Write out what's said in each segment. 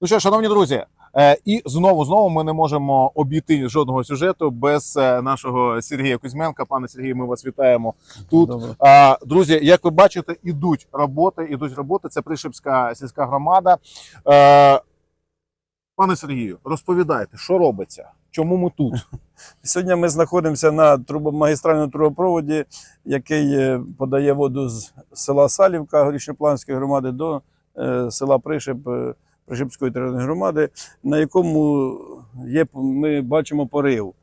Ну що, шановні друзі, е, і знову знову ми не можемо обійти жодного сюжету без е, нашого Сергія Кузьменка. Пане Сергію, ми вас вітаємо тут. Добре. Друзі, як ви бачите, ідуть роботи. Ідуть роботи. Це Пришипська сільська громада. Е, Пане Сергію, розповідайте, що робиться? Чому ми тут? Сьогодні ми знаходимося на магістральному трубопроводі, який подає воду з села Салівка Горішньопланської громади до села Пришип Пришипської територіальної громади, на якому є, ми бачимо порив.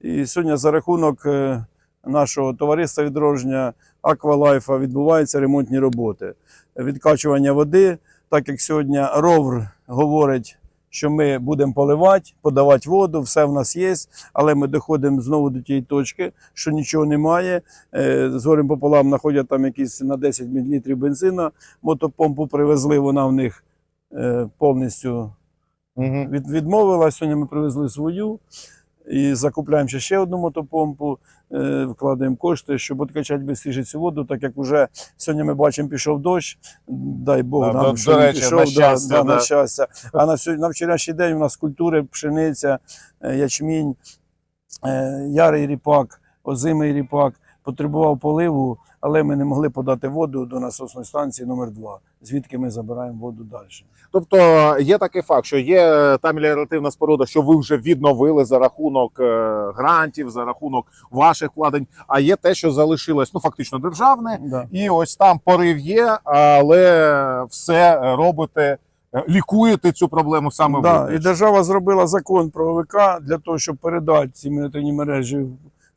І сьогодні за рахунок е, нашого товариства відродження Аквалайфа відбуваються ремонтні роботи. Відкачування води, так як сьогодні ровр говорить, що ми будемо поливати, подавати воду, все в нас є, але ми доходимо знову до тієї точки, що нічого немає. Е, З горем пополам знаходять там якісь на 10 мл бензину. Мотопомпу привезли, вона в них повністю Угу. від, відмовила. Сьогодні ми привезли свою і закупляємо ще, ще одну мотопомпу, е, вкладаємо кошти, щоб відкачати швидше цю воду, так як вже сьогодні ми бачимо, пішов дощ. Дай Бог Да, нам, що речі, пішов на да, щастя, да, да. на щастя. А на, сьогодні- на вчорашній день у нас культури, пшениця, е, ячмінь, е, ярий ріпак, озимий ріпак потребував поливу, але ми не могли подати воду до насосної станції номер 2 звідки ми забираємо воду далі. Тобто є такий факт, що є та меліоративна споруда, що ви вже відновили за рахунок е, грантів, за рахунок ваших вкладень. А є те, що залишилось ну фактично державне, Да. і ось там порив є, але все робите, е, лікуєте цю проблему саме Да, ви. і держава зробила закон про ОВК для того, щоб передати ці мінітарні мережі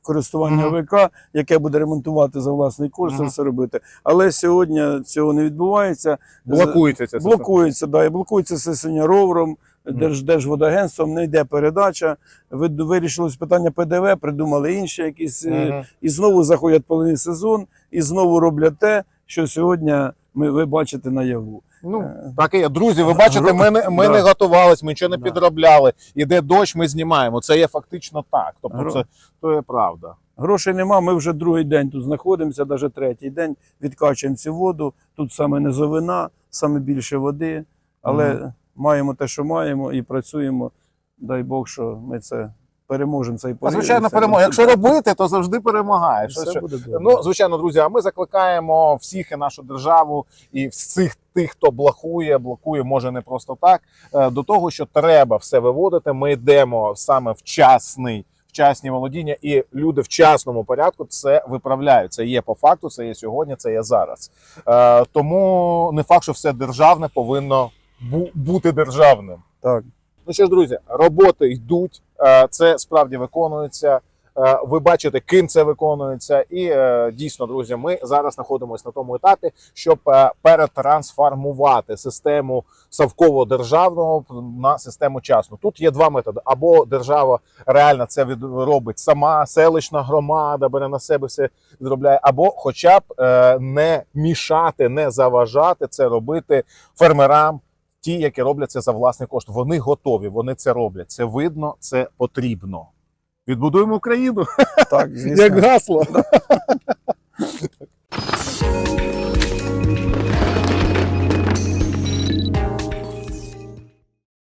користування Мгм. ОВК, яке буде ремонтувати за власний кошт, це Мгм. все робити. Але сьогодні цього не відбувається. Блокується ця. Блокується, да, і блокується сьогодні ровром. Держ, Держводагентством, не йде передача. Ви- Вирішилось питання ПДВ, придумали інші якісь. е, Мгм. І знову заходять поливний сезон, і знову роблять те, що сьогодні ми, ви бачите наяву. Ну Е, так і є. Друзі, ви бачите, ми не ми Да. не готувались, ми нічого не Да. підробляли. Іде дощ, ми знімаємо. Це є фактично так. Тобто, це то є правда. Грошей нема, ми вже другий день тут знаходимося, навіть третій день відкачуємо цю воду. Тут саме низовина, саме більше води, але Мгм. маємо те, що маємо, і працюємо. Дай Бог, що ми це переможемо. Цей А, звичайно, перемога. Якщо робити, то завжди перемагає. Все буде добре. Ну, звичайно, друзі, а ми закликаємо всіх і нашу державу і всіх тих, хто блокує, блокує, може не просто так, е, до того, що треба все виводити. Ми йдемо саме вчасний. Вчасні володіння, і люди в частному порядку це виправляють. Це є по факту, це є сьогодні, це є зараз. Е, тому не факт, що все державне повинно бу- бути державним. Так. Ну що ж, друзі, роботи йдуть, е, це справді виконується. Е, Ви бачите, ким це виконується, і е, дійсно, друзі, ми зараз знаходимося на тому етапі, щоб перетрансформувати систему совково-державного на систему частну. Тут є два методи: або держава реально це робить сама, селищна громада бере на себе все відробляє, або, хоча б не мішати, не заважати це робити фермерам, ті, які роблять це за власний кошт, вони готові, вони це роблять. Це видно, це потрібно. Відбудуємо Україну Так, звісно. як гасло.